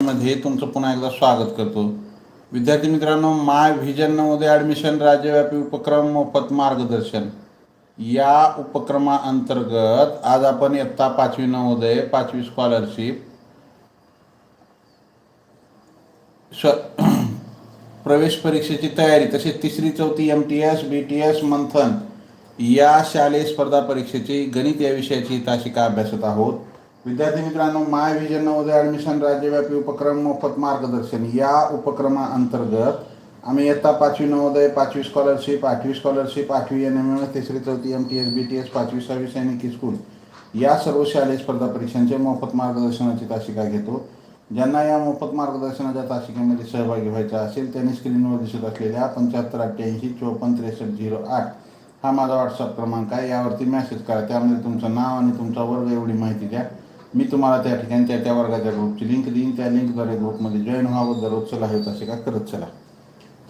मध्ये तुमचं पुन्हा एकदा स्वागत करतो. विद्यार्थी मित्रांनो माय व्हिजन नवोदय ॲडमिशन राज्यव्यापी उपक्रम मोफत मार्गदर्शन. या उपक्रमाअंतर्गत आज आपण इयत्ता पाचवी नवोदय पाचवी स्कॉलरशिप स्व प्रवेश परीक्षेची तयारी तसेच तिसरी चौथी M T S B T S Manthan या शालेय स्पर्धा परीक्षेची गणित या विषयाची तासिका अभ्यासत आहोत. विद्यार्थी मित्रांनो माय विजन नवोदय ॲडमिशन राज्यव्यापी उपक्रम मोफत मार्गदर्शन. या उपक्रमाअंतर्गत आम्ही इयत्ता पाचवी नवोदय पाचवी स्कॉलरशिप आठवी स्कॉलरशिप आठवी एन एम एस तिसरी चौथी M T S B T S पाचवी सहावी सैनिक स्कूल या सर्व शालेय स्पर्धा परीक्षांचे मोफत मार्गदर्शनाची तासिका घेतो. ज्यांना या मोफत मार्गदर्शनाच्या तासिकेमध्ये सहभागी व्हायचा असेल त्यांनी स्क्रीनवर दिसत असलेल्या पंच्याहत्तर अठ्ठ्याऐंशी चोपन्न त्रेसष्ट झिरो आठ हा माझा व्हॉट्सअप क्रमांक आहे. यावरती मेसेज करा. त्यामध्ये तुमचं नाव आणि तुमचा वर्ग एवढी माहिती द्या. मी तुम्हाला त्या ठिकाणी त्या त्या वर्गाच्या ग्रुपची लिंक देईन. त्या लिंकद्वारे ग्रुपमध्ये जॉईन व्हावं. दररोज चला हे तसे का करत चला.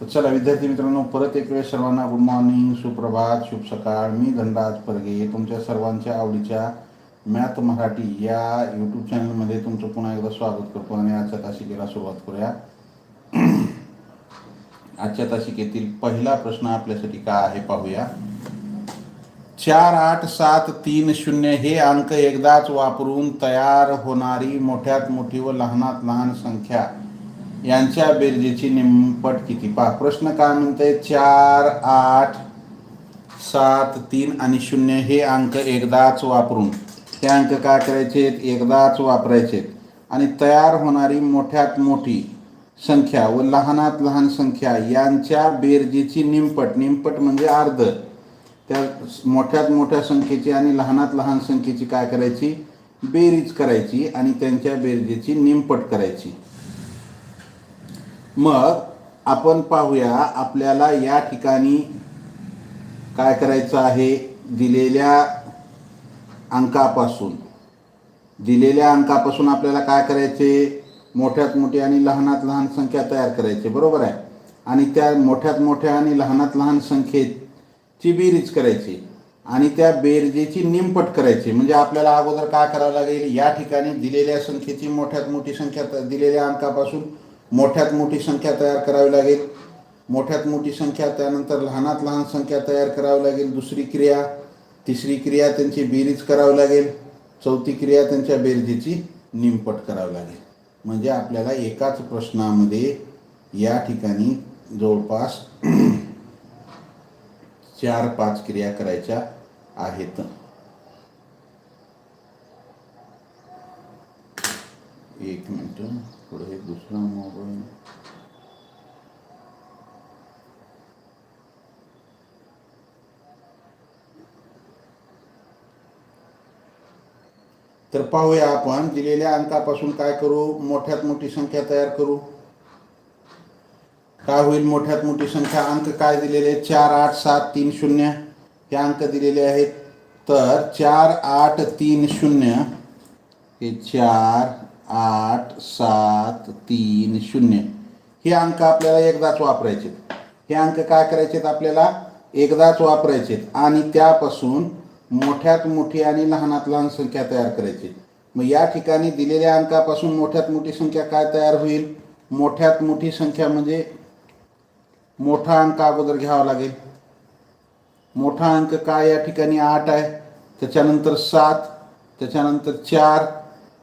तर चला विद्यार्थी मित्रांनो परत एक वेळ सर्वांना गुड मॉर्निंग सुप्रभात शुभ सकाळ. मी धनराज परगे तुमच्या सर्वांच्या आवडीच्या मॅथ मराठी या यूट्यूब चॅनलमध्ये तुमचं पुन्हा एकदा स्वागत करतो आणि आजच्या तासिकेला सुरुवात करूया. आजच्या तासिकेतील पहिला प्रश्न आपल्यासाठी काय आहे पाहूया. चार आठ सात तीन शून्य हे अंक एकदाच वापरून तयार होणारी मोठ्यात मोठी व लहानात लहान संख्या यांच्या बेरजेची निमपट किती? पहा प्रश्न काय म्हणते? चार आठ सात तीन आणि शून्य हे अंक एकदाच वापरून. हे अंक काय करायचे? एकदाच वापरायचे. आणि तयार होणारी मोठ्यात मोठी संख्या व लहानात लहान संख्या यांच्या बेरजेची निमपट. निमपट म्हणजे अर्ध. त्या मोठ्यात मोठ्या संख्येची आणि लहानात लहान संख्येची काय करायची? बेरीज करायची आणि त्यांच्या बेरजेची निमपट करायची. मग आपण पाहूया आपल्याला या ठिकाणी काय करायचं आहे? दिलेल्या अंकापासून. दिलेल्या अंकापासून आपल्याला काय करायचे? मोठ्यात मोठी आणि लहानात लहान संख्या तयार करायची. बरोबर आहे? आणि त्या मोठ्यात मोठ्या आणि लहानात लहान संख्येत ची बेरीज करायची आणि त्या बेरजेची निमपट करायची. म्हणजे आपल्याला अगोदर काय करावं लागेल? या ठिकाणी दिलेल्या संख्येची मोठ्यात मोठी संख्या त- दिलेल्या अंकापासून मोठ्यात मोठी संख्या तयार करावी लागेल. मोठ्यात मोठी संख्या त्यानंतर लहानात लहान संख्या तयार करावी लागेल. दुसरी क्रिया तिसरी क्रिया त्यांची बेरीज करावी लागेल. चौथी क्रिया त्यांच्या बेरजेची निमपट करावी लागेल. म्हणजे आपल्याला एकाच प्रश्नामध्ये या ठिकाणी जवळपास चार पाच क्रिया करायच्या आहेत. एक मिनिट. पुढे दुसरा मोबाईल तर पाहूया आपण दिलेल्या अंकापासून काय करू? मोठ्यात मोठी संख्या तयार करू. काय होईल? मोठ्यात मोठी संख्या अंक काय दिलेले आहेत? चार आठ सात तीन शून्य हे अंक दिलेले आहेत. तर चार आठ तीन शून्य हे चार आठ सात तीन शून्य हे अंक आपल्याला एकदाच वापरायचे हे अंक काय करायचेत आपल्याला? एकदाच वापरायचे आणि त्यापासून मोठ्यात मोठी आणि लहानात लहान संख्या तयार करायची. मग या ठिकाणी दिलेल्या अंकापासून मोठ्यात मोठी संख्या काय तयार होईल? मोठ्यात मोठी संख्या म्हणजे मोठा अंक अगोदर घ्यावा लागेल. मोठा अंक काय या ठिकाणी? आठ आहे. त्याच्यानंतर सात त्याच्यानंतर चार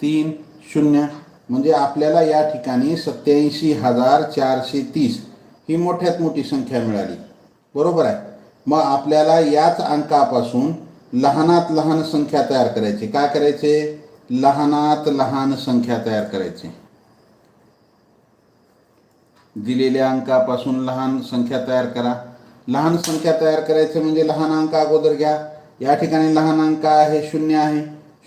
तीन शून्य. म्हणजे आपल्याला या ठिकाणी सत्याऐंशी हजार चारशे तीस ही मोठ्यात मोठी संख्या मिळाली. बरोबर आहे. मग आपल्याला याच अंकापासून लहानात लहान संख्या तयार करायची. काय करायचे? लहानात लहान संख्या तयार करायची. दिलेल्या अंकापासून लहान संख्या तयार करा. लहान संख्या तयार करायचं म्हणजे लहान अंक अगोदर घ्या. या ठिकाणी लहान अंक आहे शून्य आहे.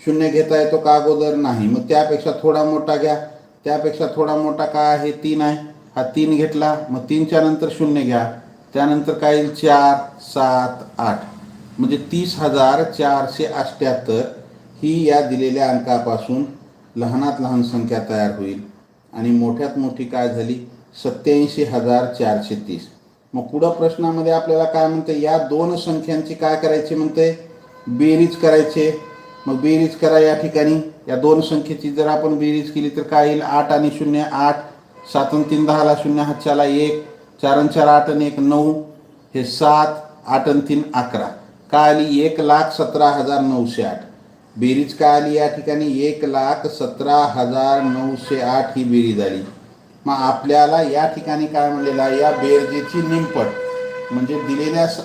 शून्य घेता येतो का अगोदर? नाही. मग त्यापेक्षा थोडा मोठा घ्या. त्यापेक्षा थोडा मोठा का आहे? तीन आहे. हा तीन घेतला. मग तीनच्या नंतर शून्य घ्या. त्यानंतर काय येईल? चार सात आठ. म्हणजे तीस हजार चारशे अठ्ठ्याहत्तर ही या दिलेल्या अंकापासून लहानात लहान संख्या तयार होईल. आणि मोठ्यात मोठी काय झाली? सत्याऐंशी हजार चारशे तीस. मग पुढं प्रश्नामध्ये आपल्याला काय म्हणते या दोन संख्यांची काय करायची म्हणते बेरीज करायचे. मग बेरीज करा या ठिकाणी. या दोन संख्येची जर आपण बेरीज केली तर काय येईल? आठ आणि शून्य आठ. सात आणि तीन दहाला शून्य हातच्याला एक. चार आणि चार आठ आणि एक नऊ. हे सात आठ आणि तीन अकरा. काय आली? एक लाख सतरा हजार नऊशे आठ. बेरीज काय आली या ठिकाणी? एक लाख सतरा हजार नऊशे आठ ही बेरीज आली. मग आपल्याला या ठिकाणी काय म्हणलेलं आहे? या बेरजेची निमपट म्हणजे दिलेल्या स-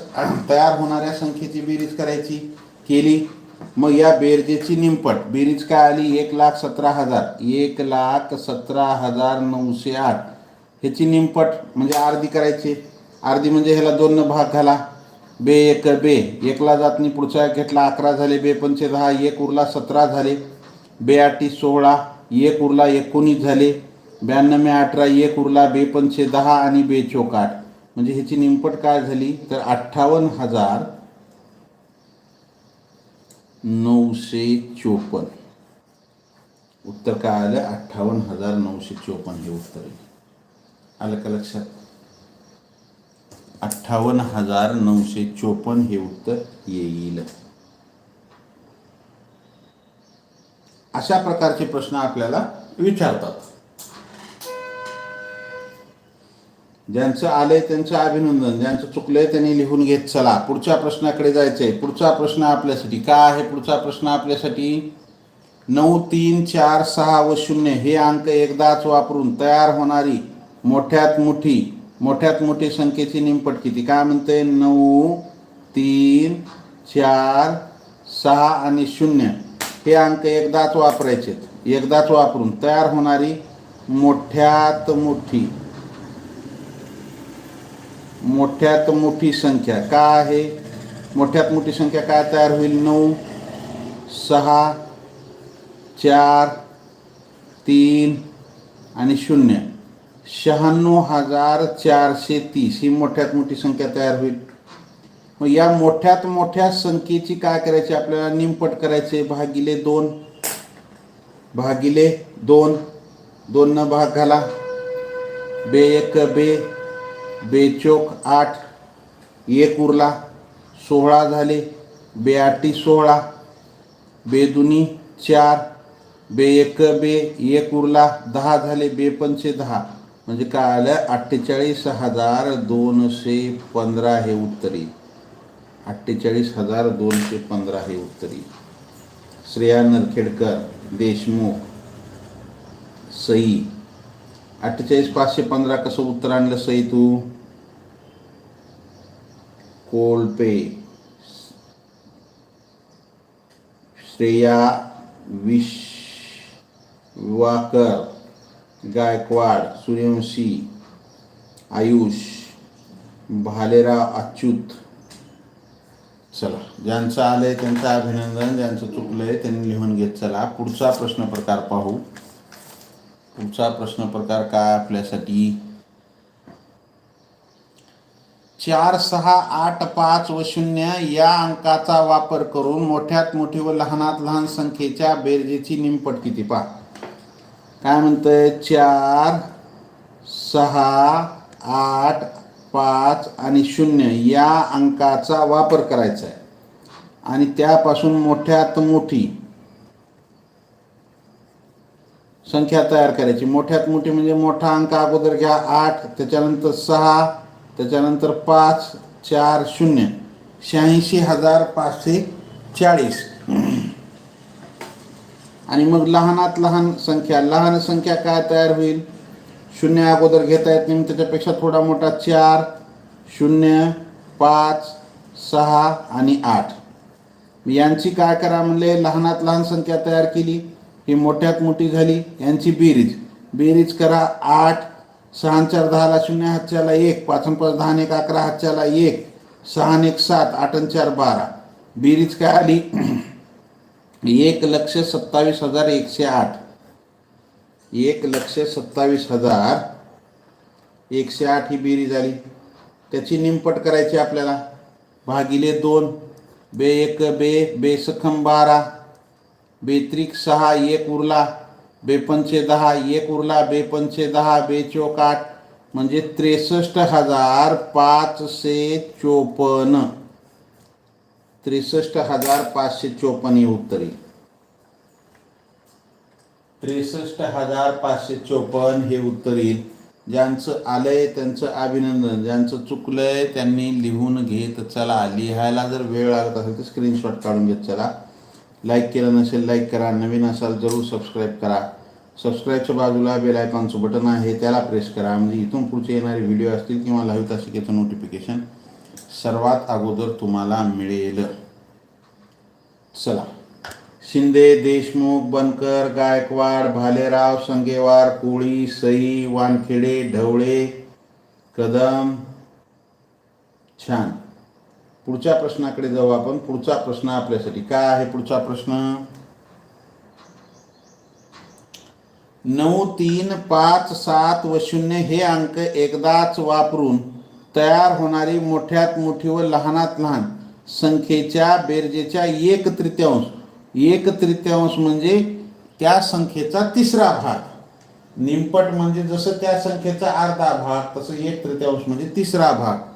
तयार होणाऱ्या संख्येची बेरीज करायची केली. मग या बेरजेची निमपट बेरीज काय आली? एक लाख सतरा हजार. एक लाख सतरा हजार नऊशे आठ. ह्याची निमपट म्हणजे अर्धी करायची. अर्धी म्हणजे ह्याला दोन भाग घाला. बे एक बे. एकला जात नाही पुढचा एक घेतला अकरा झाले. बे पंचे दहा एक उरला सतरा झाले. बे आठी सोळा. एक उरला एकोणीस झाले. ब्याण्णव अठरा एक उरला बे दहा आणि बे म्हणजे ह्याची निमपट काय झाली? तर अठ्ठावन्न हजार नऊशे चोपन्न. उत्तर काय आलं? अठ्ठावन्न हजार नऊशे चोपन्न हे उत्तर आहे. आलं का लक्षात? अठ्ठावन्न हजार नऊशे चोपन्न हे उत्तर येईल. अशा प्रकारचे प्रश्न आपल्याला विचारतात. ज्यांचं आलंय त्यांचं अभिनंदन ज्यांचं चुकलंय त्यांनी लिहून घेत चला. पुढच्या प्रश्नाकडे जायचंय. पुढचा प्रश्न आपल्यासाठी काय आहे? पुढचा प्रश्न आपल्यासाठी नऊ तीन चार सहा व शून्य. हे अंक एकदाच वापरून तयार होणारी मोठ्यात मोठी मोठ्यात मोठी संख्येची निमपट किती? काय म्हणते नऊ तीन चार सहा आणि शून्य. हे अंक एकदाच वापरायचे एकदाच वापरून तयार होणारी मोठ्यात मोठी. मोठ्यात मोठी संख्या. का आहे? मोठ्यात मोठी संख्या काय तयार होईल? नऊ सहा चार तीन आणि शून्य. शहाण्णव हजार चारशे तीस ही मोठ्यात मोठी संख्या तयार होईल. मग या मोठ्यात मोठ्या संख्येची काय करायची? आपल्याला निमपट करायचे भागिले दोन भागिले दोन. दोन न भाग घाला. बे एक बे बेचोक आठ एक उरला सोळा झाले बेआटी सोळा बेदुनी चार बे एक बे एक उरला दहा झाले बेपंचे दहा. म्हणजे काय आलं अठ्ठेचाळीस हजार दोनशे पंधरा हे उत्तरी. अठ्ठेचाळीस हजार दोनशे पंधरा हे उत्तरी. श्रेया नरखेडकर देशमुख सई. अठ्ठेचाळीस पाचशे पंधरा कसं उत्तर आणलं सई तू? कोलपे श्रेया विश वाकर गायकवाड, सूर्यवंशी, आयुष, भालेराव अच्युत। चला, ज्यांचं त्यांचं अभिनंदन, ज्यांचं चुकलंय त्यांनी लिहून घेत चला. पुढचा प्रश्न प्रकार पाहू. पुढचा प्रश्न प्रकार काय आपल्यासाठी? चार सहा आठ पाच व शून्य या अंकाचा वापर करून मोठ्यात मोठी व लहानात लहान संख्येच्या बेरजेची निमपट किती पहा. काय म्हणतंय? चार सहा आठ पाच आणि शून्य या अंकाचा वापर करायचा आहे. आणि त्यापासून मोठ्यात मोठी संख्या तयार करायची. मोठ्यात मोठी म्हणजे मोठा अंक अगोदर घ्या आठ त्याच्यानंतर सहा त्याच्यानंतर पाच चार शून्य. शहाऐंशी हजार पाचशे चाळीस. आणि मग लहानात लहान संख्या. लहान संख्या काय तयार होईल? शून्य अगोदर घेता येत नाही त्याच्यापेक्षा थोडा मोठा चार शून्य पाच सहा आणि आठ. यांची काय करा म्हणले? लहानात लहान संख्या तयार केली. ही मोठ्यात मोठी झाली. यांची बेरीज. बेरीज करा आठ सहा चार दहाला शून्य हातच्याला एक. पाच पाच दहा आणि एक अकरा हातच्याला एक. सहा एक सात आठ चार बारा. बेरीज काय आली? एक लक्ष सत्तावीस हजार एकशे आठ. एक लक्ष सत्तावीस हजार एकशे आठ ही बेरीज झाली त्याची निमपट करायची आपल्याला. भागिले दोन. बे एक बे बेसखम बारा. बेत्रिक सहा एक उरला. बेपंचे दहा एक उरला बेपंचे दहा बेचोक आठ म्हणजे त्रेसष्ट हजार पाचशे चोपन्न. त्रेसष्ट हजार पाचशे चोपन्न हे उत्तर. येईल त्रेसष्ट हजार पाचशे चोपन्न हे उत्तर. येईल ज्यांचं आलंय त्यांचं अभिनंदन ज्यांचं चुकलंय त्यांनी लिहून घेत चला. लिहायला जर वेळ लागत असेल तर स्क्रीनशॉट काढून घेत चला. लाईक केलं नसेल लाईक करा. नवीन असाल जरूर सबस्क्राईब करा. सबस्क्राईबच्या बाजूला बेल आयकॉनचं बटन आहे त्याला प्रेस करा. म्हणजे इथून पुढचे येणारे व्हिडिओ असतील किंवा लाईव्ह तासिकेचं नोटिफिकेशन सर्वात अगोदर तुम्हाला मिळेल. चला. शिंदे देशमुख बनकर गायकवाड भालेराव संगेवार कोळी सई वानखेडे ढवळे कदम. छान. पुढच्या प्रश्नाकडे जाऊ आपण. पुढचा प्रश्न आपल्यासाठी काय आहे पुढचा प्रश्न? नऊ तीन पाच सात व शून्य हे अंक एकदाच वापरून तयार होणारी मोठ्यात मोठी व लहानात लहान संख्येच्या बेरजेच्या एक तृतीयांश. एक तृतीयांश म्हणजे त्या संख्येचा तिसरा भाग. निमपट म्हणजे जसं त्या संख्येचा अर्धा भाग तसं एक तृतीयांश म्हणजे तिसरा भाग.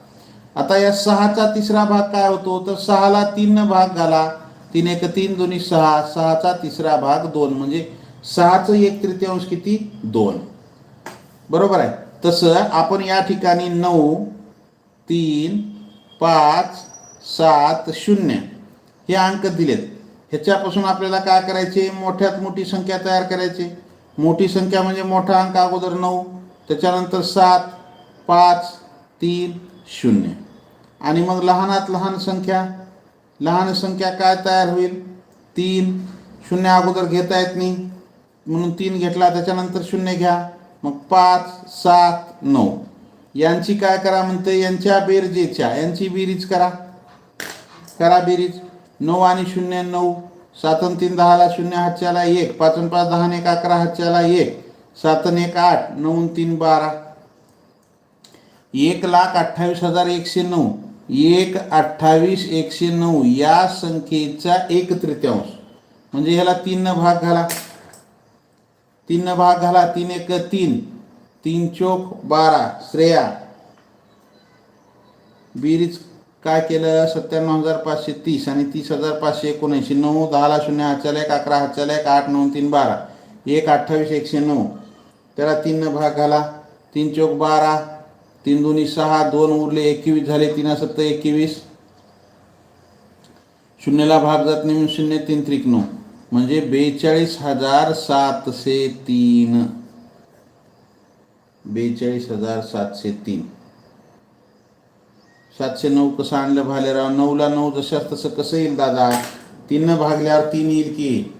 आता या सहाचा तिसरा भाग काय होतो? तर सहाला तीन भाग घाला. तीन एक तीन दोन्ही सहा. सहाचा तिसरा भाग दोन. म्हणजे सहाचं एक तृतीयांश किती? दोन. बरोबर आहे? तसं आपण या ठिकाणी नऊ तीन पाच सात शून्य हे अंक दिलेत. ह्याच्यापासून आपल्याला काय करायचे? मोठ्यात मोठी संख्या तयार करायची. मोठी संख्या म्हणजे मोठा अंक अगोदर नऊ. त्याच्यानंतर सात पाच तीन शून्य. आणि मग लहानात लहान संख्या. लहान संख्या काय तयार होईल? तीन. शून्य अगोदर घेता येत नाही. म्हणून तीन घेतला त्याच्यानंतर शून्य घ्या. मग पाच सात नऊ. यांची काय करा म्हणते? यांच्या बेरजेच्या. यांची बेरीज करा. करा बेरीज. नऊ आणि शून्य नऊ. सात तीन दहाला शून्य हातच्याला एक. पाचन पाच दहा आणि एक अकरा हातच्याला एक. सातन एक आठ. नऊ तीन बारा. एक लाख अठ्ठावीस हजार एकशे नऊ. एक अठ्ठावीस एकशे नऊ या संख्येचा एक तृतीयांश. म्हणजे ह्याला तीन भाग घाला. तीन भाग घाला तीन एक तीन. तीन चोक बारा. श्रेया. बिरीज काय केलं? सत्त्याण्णव हजार पाचशे तीस आणि तीस हजार पाचशे एकोणऐंशी. नऊ दहाला शून्य हातच्याला एक अकरा हातच्याला एक आठ नऊ तीन बारा. एक अठ्ठावीस एकशे नऊ. त्याला तीन भाग घाला. तीन चौक बारा. तीन दोन्ही सहा दोन उरले एकवीस झाले तीन सत्तर एकवीस. शून्यला भाग जात नाही म्हणून शून्य तीन त्रिक नऊ म्हणजे बेचाळीस हजार सातशे तीन. बेचाळीस हजार सातशे तीन. सातशे नऊ कसं आणलं भालेराव? नऊला नऊ जशाच तसं कसं येईल दादा? तीन भागल्यावर तीन येईल की?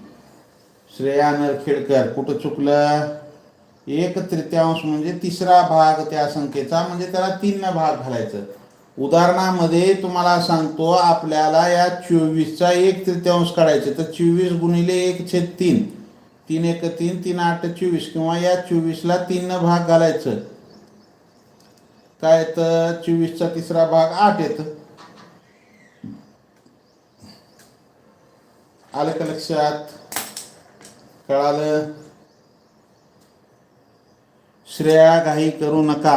श्रेया नरखेडकर कुठं चुकलं? एक तृतीयांश म्हणजे तिसरा भाग त्या संख्येचा म्हणजे त्याला तीन भाग घालायचं. उदाहरणामध्ये तुम्हाला सांगतो आपल्याला या चोवीसचा एक तृतीयांश काढायचे तर चोवीस गुणिले एक छेद तीन. तीन एक तीन तीन आठ चोवीस किंवा या चोवीसला तीन भाग घालायचं. काय तर चोवीसचा तिसरा भाग आठ येतं. आलं का लक्षात? कळालं? श्रेया घाई करू नका.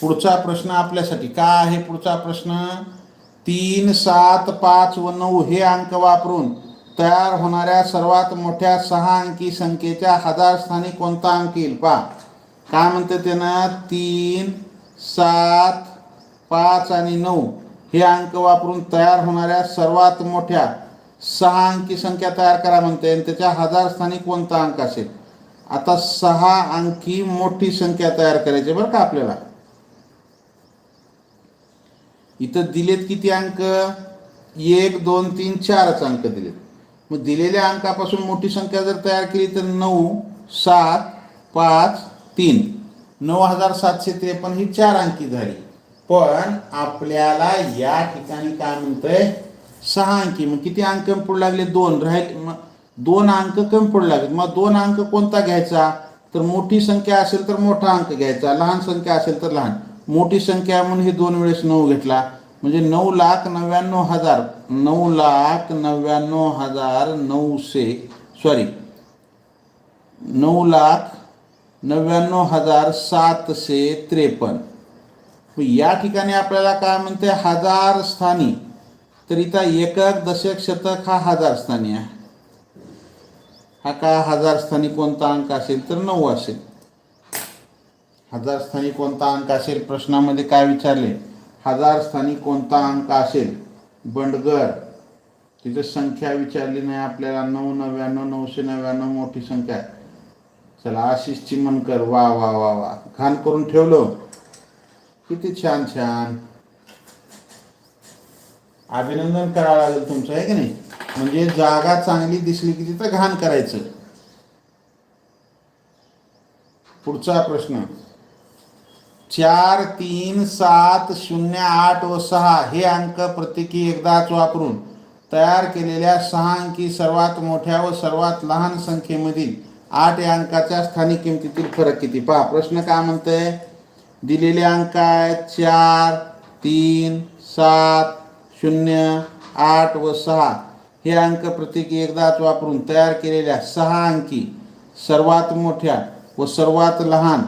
पुढचा प्रश्न आपल्यासाठी. काय आहे पुढचा प्रश्न? तीन सात पाच व नऊ हे अंक वापरून तयार होणाऱ्या सर्वात मोठ्या सहा अंकी संख्येच्या हजार स्थानी कोणता अंक येईल? पा काय म्हणते त्यांना? तीन सात पाच आणि नऊ हे अंक वापरून तयार होणाऱ्या सर्वात मोठ्या सहा अंकी संख्या तयार करा म्हणते आणि त्याच्या हजार स्थानी कोणता अंक असेल? आता सहा अंकी मोठी संख्या तयार करायची बरं का आपल्याला. इथं दिलेत किती अंक? एक दोन तीन चारच अंक दिलेत. मग दिलेल्या अंकापासून मोठी संख्या जर तयार केली तर नऊ सात पाच तीन. नऊ हजार सातशे त्रेपन्न ही चार अंकी झाली. पण आपल्याला या ठिकाणी काय म्हणतंय? सहा अंकी. मग किती अंक कमी पडू लागले? दोन. राहिले मग दोन अंक कमी पडू लागले. मग दोन अंक कोणता घ्यायचा? तर मोठी संख्या असेल तर मोठा अंक घ्यायचा. लहान संख्या असेल तर लहान. मोठी संख्या म्हणून हे दोन वेळेस नऊ घेतला. म्हणजे नऊ लाख नव्याण्णव हजार नऊ लाख नव्याण्णव हजार नऊशे सॉरी नऊ लाख नव्याण्णव हजार सातशे त्रेपन्न. या ठिकाणी आपल्याला काय म्हणते? हजार स्थानी. तर इथं एकक दशक शतक हा हजार स्थानी आहे. हा का हजार स्थानी कोणता अंक असेल तर नऊ असेल. हजार स्थानी कोणता अंक असेल? प्रश्नामध्ये काय विचारले? हजार स्थानी कोणता अंक असेल? बंडगर. तिथे संख्या विचारली नाही आपल्याला. नऊ नव्याण्णव नऊशे नव्याण्णव मोठी संख्या. आहे. चला आशिष चिमनकर वा वा वा वा. घाण करून ठेवलो. किती छान छान. अभिनंदन करावं लागेल तुमचं आहे की नाही? म्हणजे जागा चांगली दिसली की तिथं घाण करायचं. पुढचा प्रश्न. चार तीन सात शून्य आठ व सहा हे अंक प्रत्येकी एकदाच वापरून तयार केलेल्या सहा अंकी सर्वात मोठ्या व सर्वात लहान संख्येमधील आठ या अंकाच्या स्थानिक किमतीतील फरक किती? पहा प्रश्न काय म्हणतंय? दिलेले अंक आहेत चार तीन सात शून्य आठ व सहा. हे अंक प्रत्येकी एकदाच वापरून तयार केलेल्या सहा अंकी सर्वात मोठ्या व सर्वात लहान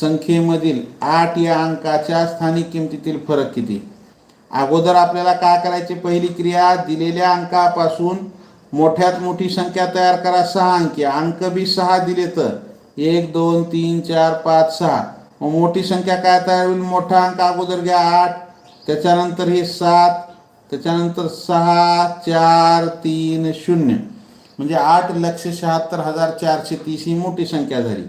संख्येमधील आठ या अंकाच्या स्थानिक किमतीतील फरक किती? अगोदर आपल्याला काय करायची? पहिली क्रिया दिलेल्या अंकापासून मोठ्यात मोठी संख्या तयार करा सहा अंकी. अंक बी सहा दिले तर एक दोन तीन चार पाच सहा. मोठी संख्या काय तयार होईल? मोठा अंक अगोदर घ्या आठ. त्याच्यानंतर हे सात त्याच्यानंतर सहा चार तीन शून्य. म्हणजे आठ लक्ष शहात्तर हजार चारशे तीस ही मोठी संख्या झाली.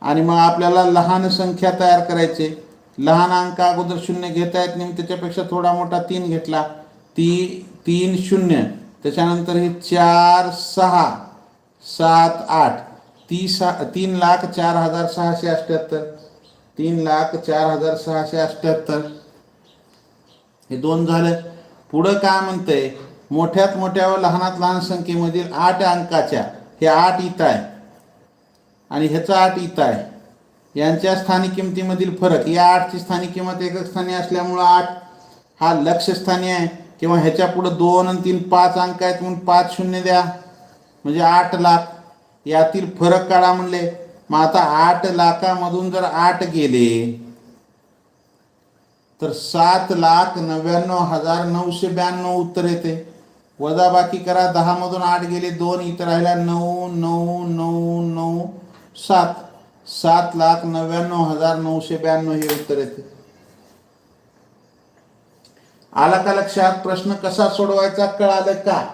आणि मग आपल्याला लहान संख्या तयार करायचे. लहान अंक अगोदर शून्य घेता येत नाही त्याच्यापेक्षा थोडा मोठा तीन घेतला. ती तीन शून्य. त्याच्यानंतर हे चार सहा सात आठ. ती सहा तीन लाख चार हजार सहाशे अठ्ठ्याहत्तर तीन लाख चार हजार सहाशे अठ्ठ्याहत्तर हे दोन झालं. पुढं काय म्हणतंय? मोठ्यात मोठ्या व लहानात लहान संख्येमधील आठ अंकाच्या हे आठ इत आहे. आणि ह्याचा आठ इत आहे. यांच्या स्थानिक किमतीमधील फरक या आठची स्थानिक किंमत एकक स्थानी असल्यामुळं आठ हा लक्षस्थानी आहे. किंवा ह्याच्या पुढं दोन आणि तीन पाच अंक आहेत म्हणून पाच शून्य द्या. म्हणजे आठ लाख. यातील फरक काढा म्हणले. मग आता आठ लाखामधून जर आठ गेले तर सात लाख नव्याण्णव हजार नऊशे ब्याण्णव उत्तर येते. वजाबाकी करा दहामधून आठ गेले दोन इतर राहिला नऊ नऊ नऊ नऊ सात. सात लाख नव्याण्णव हजार नऊशे ब्याण्णव हे उत्तर येते. आला का लक्षात? प्रश्न कसा सोडवायचा? कळालं का?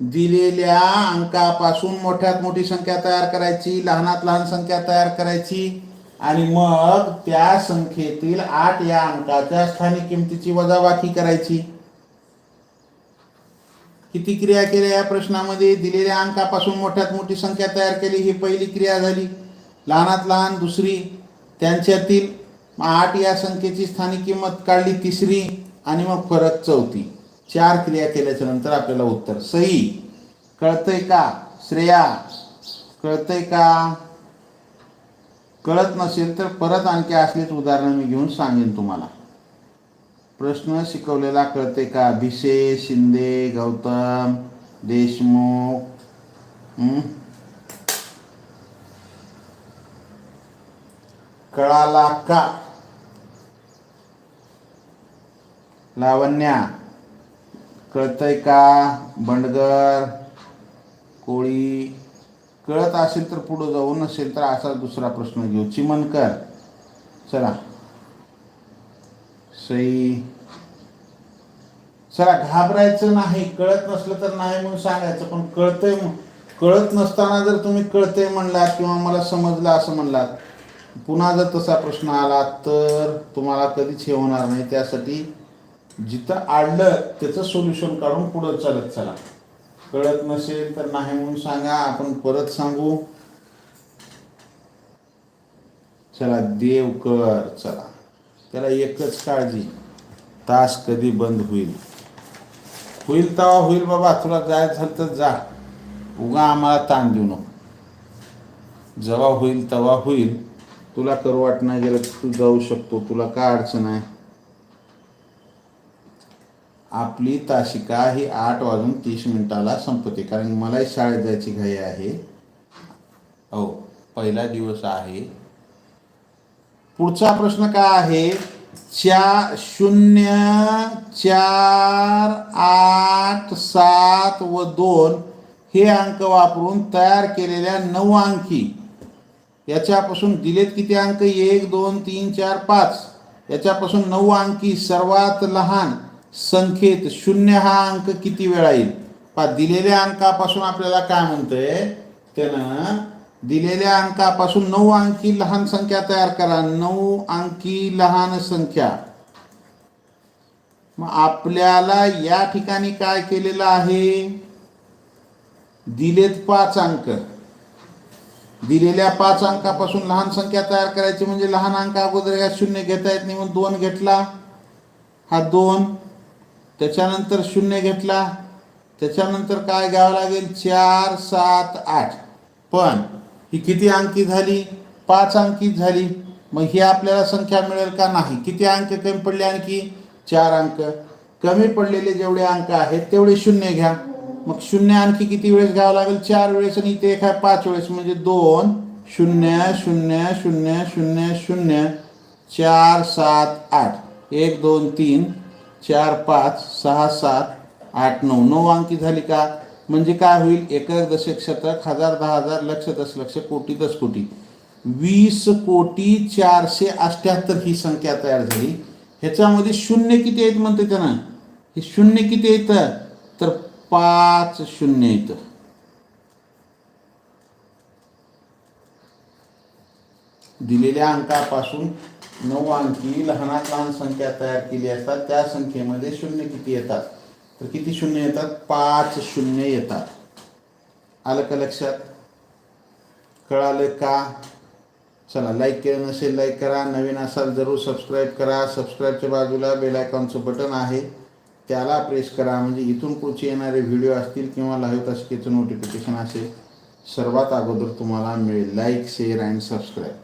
दिलेल्या अंकापासून मोठ्यात मोठी संख्या तयार करायची लहानात लहान संख्या तयार करायची. आणि मग त्या संख्येतील आठ या अंकाच्या स्थानिक किमतीची वजाबाकी करायची. किती क्रिया केल्या या प्रश्नामध्ये? दिलेल्या अंकापासून मोठ्यात मोठी संख्या तयार केली ही पहिली क्रिया झाली. लहानात लहान दुसरी त्यांच्यातील आठ या संख्येची स्थानिक किंमत काढली तिसरी आणि मग फरक चौथी. चार क्रिया केल्याच्यानंतर आपल्याला उत्तर सही. कळतंय का? श्रेया कळतंय का? कळत नसेल तर परत आणखी असलीच उदाहरणं मी घेऊन सांगेन तुम्हाला. प्रश्न शिकवलेला कळते का? भिसे शिंदे गौतम देशमुख कळाला का? लावण्या कळतंय का? बंडगर कोळी कळत असेल तर पुढं जाऊ नसेल तर असा दुसरा प्रश्न घेऊ. चिमनकर चला. सई. चला घाबरायचं नाही कळत नसलं तर नाही म्हणून सांगायचं पण कळतंय कळत नसताना जर तुम्ही कळतंय म्हणलात किंवा मला समजलं असं म्हणलात पुन्हा जर तसा प्रश्न आला तर तुम्हाला कधीच हे होणार नाही. त्यासाठी जिथं आडलं त्याचं सोल्युशन काढून पुढं चालत चला. कळत नसेल तर नाही म्हणून सांगा. आपण परत सांगू. चला देव कर चला. त्याला एकच काळजी. तास कधी बंद होईल? होईल तेव्हा होईल बाबा. तुला जायचं झालं तर जा. उगा आम्हाला ताण देऊ नको. जेव्हा होईल तेव्हा होईल. तुला करू वाट नाही गेलं तू जाऊ शकतो. तुला काय अडचण आहे? आपली तासिका ही आठ वाजून तीस मिनिटाला संपते. कारण मलाही शाळेत जायची घाई आहे. हो पहिला दिवस आहे. पुढचा प्रश्न काय आहे? चा शून्य चार आठ सात व दोन हे अंक वापरून तयार केलेल्या नऊ अंकी. याच्यापासून दिलेत किती अंक? एक दोन तीन चार पाच. याच्यापासून नऊ अंकी सर्वात लहान. संख्येत शून्य हा अंक किती वेळा येईल? पा दिलेल्या अंकापासून आपल्याला काय म्हणतंय? त्यानं दिलेल्या अंकापासून नऊ अंकी लहान संख्या तयार करा. नऊ अंकी लहान संख्या. मग आपल्याला या ठिकाणी काय केलेलं आहे? दिलेत पाच अंक. दिलेल्या पाच अंकापासून लहान संख्या तयार करायची म्हणजे लहान अंक अगोदर या शून्य घेता येत नाही म्हणून दोन घेतला. हा दोन. त्याच्यानंतर शून्य घेतला. त्याच्यानंतर काय घ्यावं लागेल? चार सात आठ. पण ही किती अंकी झाली? पाच अंकी झाली. मग ही आपल्याला संख्या मिळेल का नाही? किती अंक कमी पडले आणखी? चार अंक. कमी पडलेले जेवढे अंक आहेत तेवढे शून्य घ्या. मग शून्य आणखी किती वेळेस घ्यावं लागेल? चार वेळेस आणि इथे एका पाच वेळेस म्हणजे दोन. शून्य शून्य शून्य शून्य शून्य. चार सात आठ. एक दोन तीन. चार पाच सहा सात आठ नऊ. नऊ अंकी झाली का? म्हणजे काय होईल? एकर दशक शतक हजार दहा हजार लक्ष दशलक्ष कोटी दस कोटी. वीस कोटी चारशे अठ्याहत्तर ही संख्या तयार झाली. ह्याच्यामध्ये शून्य किती आहेत म्हणते त्यांना? हे शून्य किती येतं तर पाच शून्य येतं दिलेल्या अंकापासून नऊ अंकी लहानात लहान संख्या तयार केली असतात. त्या संख्येमध्ये शून्य किती येतात? तर किती शून्य येतात? पाच शून्य येतात. आलं का लक्षात? कळालं का? चला लाईक केलं नसेल लाईक करा. नवीन असाल जरूर सबस्क्राईब करा. सबस्क्राईबच्या बाजूला बेल आयकॉनचं बटन आहे. त्याला प्रेस करा. म्हणजे इथून पुढचे येणारे व्हिडिओ असतील किंवा लाईव्ह तासिकेचं नोटिफिकेशन असेल सर्वात अगोदर तुम्हाला मिळेल. Like share and subscribe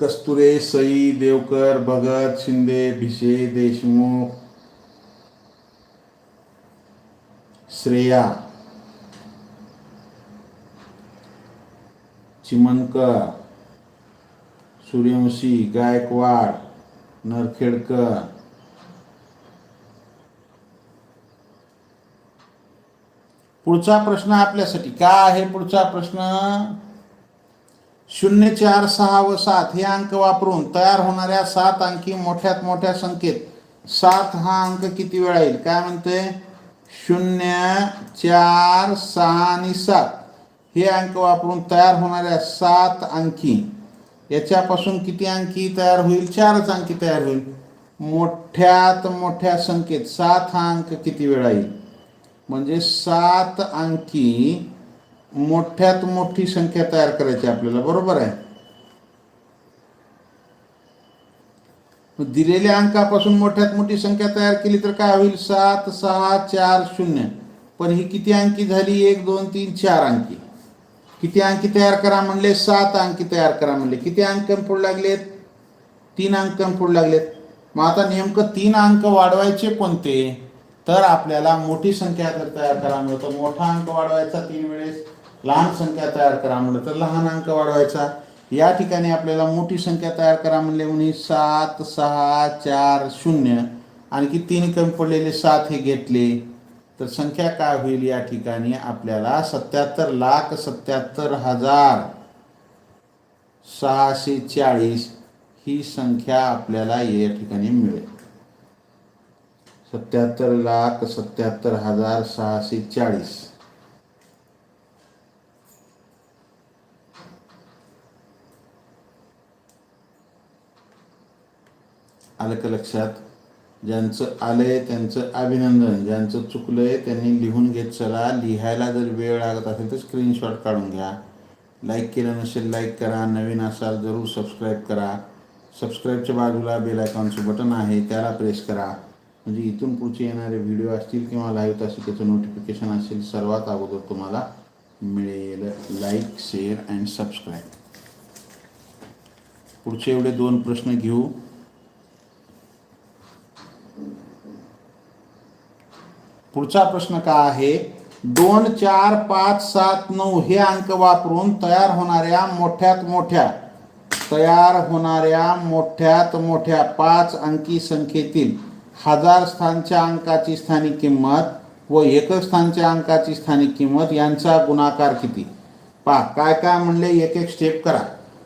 Kasture Sai Devkar Bhagat Shinde Bhise Deshmukh Shreya Chimankar Suryavanshi Gaikwad Narkhedkar पुढचा प्रश्न आपल्यासाठी. काय आहे पुढचा प्रश्न? शून्य चार सहा व सात हे अंक वापरून तयार होणाऱ्या सात अंकी मोठ्यात मोठ्या संख्येत. सात हा अंक किती वेळा येईल? काय म्हणते शून्य चार सहा आणि सात. हे अंक वापरून तयार होणाऱ्या सात अंकी. याच्यापासून किती अंकी तयार होईल? चारच अंकी तयार होईल. मोठ्यात मोठ्या संख्येत सात हा अंक किती वेळा येईल? म्हणजे सात अंकी मोठ्यात मोठी संख्या तयार करायची आपल्याला बरोबर आहे? दिलेल्या अंकापासून मोठ्यात मोठी संख्या तयार केली तर काय होईल? सात सहा चार शून्य. पण ही किती अंकी झाली? एक दोन तीन चार अंकी. किती अंकी तयार करा म्हणले? सात अंकी तयार करा म्हणले. किती अंक पुढे लागलेत? तीन अंक पुढे लागलेत. मग आता नेमकं तीन अंक वाढवायचे कोणते? तर आपल्याला मोठी संख्या जर तयार करा मिळतो मोठा अंक वाढवायचा तीन वेळेस. लहान संख्या तयार करा म्हणलं तर लहान अंक वाढवायचा. या ठिकाणी आपल्याला मोठी संख्या तयार करा म्हणले म्हणून सात सहा चार शून्य. आणखी तीन कमी पडलेले सात हे घेतले. तर संख्या काय होईल या ठिकाणी? आपल्याला सत्याहत्तर लाख सत्याहत्तर हजार सहाशे चाळीस ही संख्या आपल्याला या ठिकाणी मिळेल. सत्याहत्तर लाख सत्याहत्तर हजार सहाशे चाळीस. आलं का लक्षात? ज्यांचं आलंय त्यांचं अभिनंदन. ज्यांचं चुकलंय त्यांनी लिहून घेत चला. लिहायला जर वेळ लागत असेल तर स्क्रीनशॉट काढून घ्या. लाईक केलं नसेल लाईक करा. नवीन असाल जरूर सबस्क्राईब करा. सबस्क्राईबच्या बाजूला बेल आयकॉनचं बटन आहे त्याला प्रेस करा. म्हणजे इथून पुढचे येणारे व्हिडिओ असतील किंवा लाईव्ह तासिकेचं नोटिफिकेशन असेल सर्वात अगोदर तुम्हाला मिळेल. लाईक शेअर अँड सबस्क्राईब पुढचे एवढे दोन प्रश्न घेऊ. पुढचा प्रश्न काय आहे? दोन चार पाच सात नऊ हे अंक वापरून तयार होणाऱ्या मोठ्यात मोठ्या तयार होणाऱ्या मोठ्यात मोठ्या पाच अंकी संख्येतील हजार स्थानच्या अंकाची स्थानिक किंमत व एकक स्थानच्या अंकाची स्थानिक किंमत यांचा गुणाकार किती? पहा काय काय म्हणले? एक एक स्टेप करा.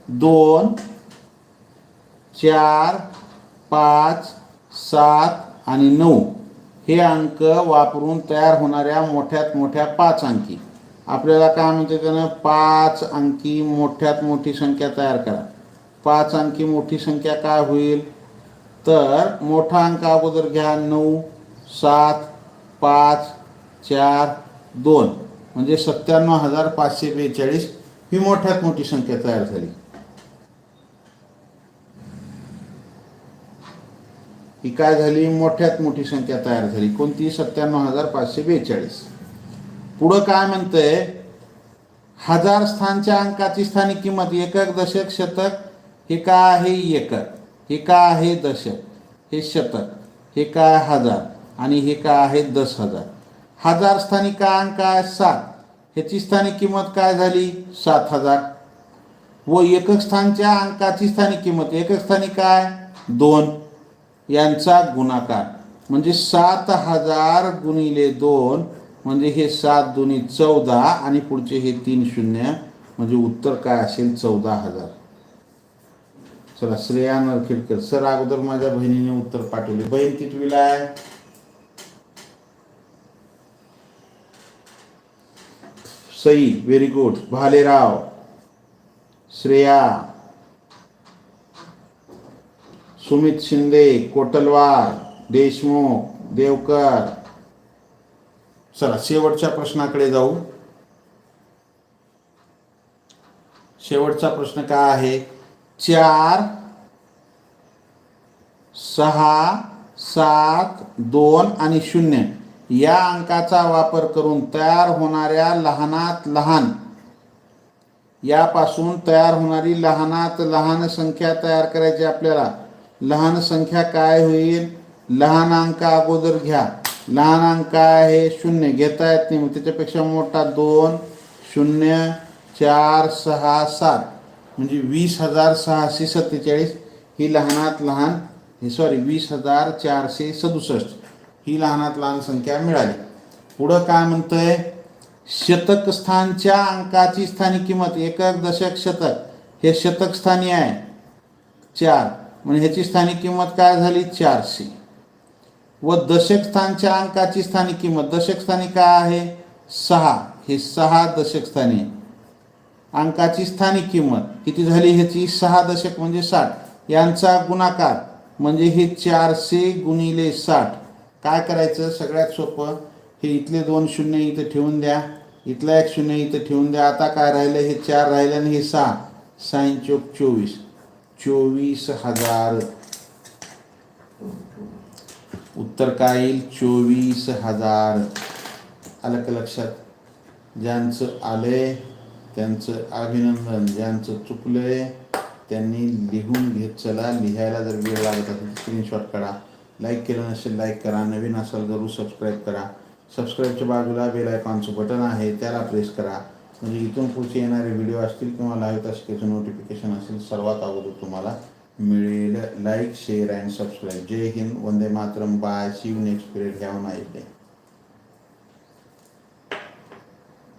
दोन चार पाच सात आणि नऊ. हे अंक वापरून तयार होणाऱ्या मोठ्यात मोठ्या पाच अंकी. आपल्याला काय म्हणते त्यानं? पाच अंकी मोठ्यात मोठी संख्या तयार करा. पाच अंकी मोठी संख्या काय होईल? तर मोठा अंक अगोदर घ्या. नऊ सात पाच चार दोन. म्हणजे सत्त्याण्णव हजार पाचशे बेचाळीस ही मोठ्यात मोठी संख्या तयार झाली. ही काय झाली? मोठ्यात मोठी संख्या तयार झाली. कोणती? सत्त्याण्णव हजार पाचशे बेचाळीस. पुढं काय म्हणतंय? हजार स्थानच्या अंकाची स्थानिक किंमत एकक दशक शतक हे काय आहे? एकक. हे काय आहे? दशक. हे शतक. हे काय? हजार. आणि हे काय आहे? दस हजार. हजार स्थानिक काय अंक आहे? सात. ह्याची स्थानिक किंमत काय झाली? सात हजार. व एकक स्थानच्या अंकाची स्थानिक किंमत एकक स्थानिक काय? दोन. यांचा गुणाकार. म्हणजे सात हजार गुणिले दोन म्हणजे हे सात दोन्ही चौदा आणि पुढचे हे तीन शून्य म्हणजे उत्तर काय असेल? चौदा हजार. चला श्रेया नरखेडकर सर अगोदर माझ्या बहिणीने उत्तर पाठवले. बहीण कितवीला आहे? Sai very good Bhalerao. Shreya. Sumit Shinde Kotalwar Deshmukh Devkar. चला शेवटच्या प्रश्नाकडे जाऊ. शेवटचा प्रश्न काय आहे? चार सहा सात दोन आणि शून्य. या अंकाचा वापर करून तयार होणाऱ्या लहानात लहान. यापासून तयार होणारी लहानात लहान संख्या तयार करायची आपल्याला. लहान संख्या काय होईल? लहान अंक अगोदर घ्या. लहान अंक आहे शून्य. घेता येत नाही. मग त्याच्यापेक्षा मोठा दोन शून्य चार सहा सात. म्हणजे वीस हजार सहाशे सत्तेचाळीस ही लहानात लहान हे सॉरी वीस हजार चारशे सदुसष्ट ही लहानात लहान संख्या मिळाली. पुढं काय म्हणतंय? शतक स्थानच्या अंकाची स्थानिक किंमत. एकक दशक शतक. हे शतक स्थानी आहे. चार. म्हणजे ह्याची स्थानिक किंमत काय झाली? चारशे. व दशक स्थानच्या अंकाची स्थानिक किंमत दशक स्थानी काय आहे? सहा. हे सहा दशक स्थानी. अंकाची स्थानिक किंमत किती झाली ह्याची? सहा दशक म्हणजे साठ. यांचा गुणाकार म्हणजे हे चारशे गुणिले साठ. काय करायचं? सगळ्यात सोपं हे इथले दोन शून्य इथं ठेवून द्या. इथला एक शून्य इथं ठेवून द्या. आता काय राहिलं? हे चार राहिलं आणि हे सहा. साईन चोक चोवीस. चोवीस हजार. उत्तर काय येईल चोवीस हजार. आलं का लक्षात. ज्यांचं आलंय त्यांचं अभिनंदन. ज्यांचं चुकलंय त्यांनी लिहून घेत चला. लिहायला जर वेळ लागत असेल स्क्रीनशॉट काढा. लाईक केलं नसेल लाईक करा. नवीन असाल जरूर सबस्क्राईब करा. सबस्क्राईबच्या बाजूला बेल आयकॉनचं बटन आहे त्याला प्रेस करा. म्हणजे इथून पुढचे येणारे व्हिडिओ असतील किंवा लाईव्ह त्याचं नोटिफिकेशन असेल सर्वात अगोदर तुम्हाला मिळेल. Like share and subscribe Jai Hind. Vande Mataram. Bye see you next period have nice day